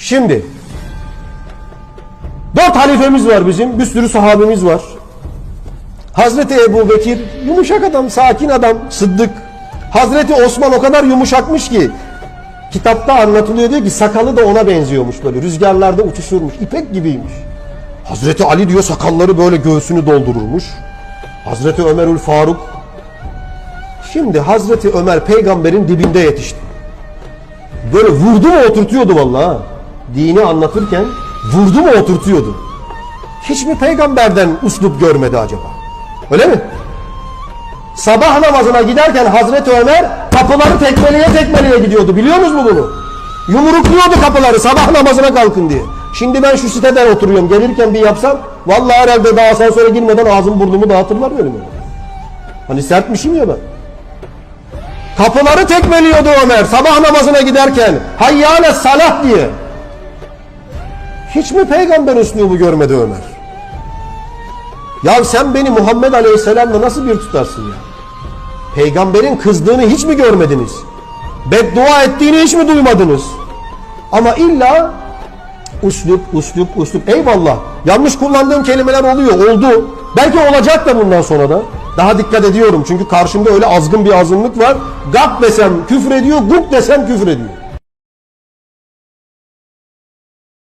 Şimdi dört halifemiz var bizim. Bir sürü sahabemiz var. Hazreti Ebu Bekir yumuşak adam, sakin adam, sıddık. Hazreti Osman o kadar yumuşakmış ki kitapta anlatılıyor diyor ki sakalı da ona benziyormuş böyle rüzgarlarda uçuşurmuş ipek gibiymiş. Hazreti Ali diyor sakalları böyle göğsünü doldururmuş. Hazreti Ömerül Faruk Şimdi Hazreti Ömer peygamberin dibinde yetişti. Böyle vurdu mu oturtuyordu vallahi. Dini anlatırken vurdu mu oturtuyordu. Hiç mi peygamberden uslup görmedi acaba? Öyle mi? Sabah namazına giderken Hazreti Ömer kapıları tekmeleye tekmeleye gidiyordu. Biliyor musunuz bunu? Yumrukluyordu kapıları sabah namazına kalkın diye. Şimdi ben şu siteden oturuyorum. Gelirken bir yapsam vallahi herhalde daha asansöre girmeden ağzım burnumu dağıtırlar benim. Hani sertmişim ya ben. Kapıları tekmeliyordu Ömer sabah namazına giderken. Hayyâle salah diye. Hiç mi peygamber üslubu görmedi Ömer? Ya sen beni Muhammed Aleyhisselam'la nasıl bir tutarsın ya? Peygamberin kızdığını hiç mi görmediniz? Beddua ettiğini hiç mi duymadınız? Ama illa uslup, uslup, uslup. Eyvallah. Yanlış kullandığım kelimeler oluyor. Oldu. Belki olacak da bundan sonra da. Daha dikkat ediyorum. Çünkü karşımda öyle azgın bir azınlık var. Gak desem küfür ediyor, guk desem küfür ediyor.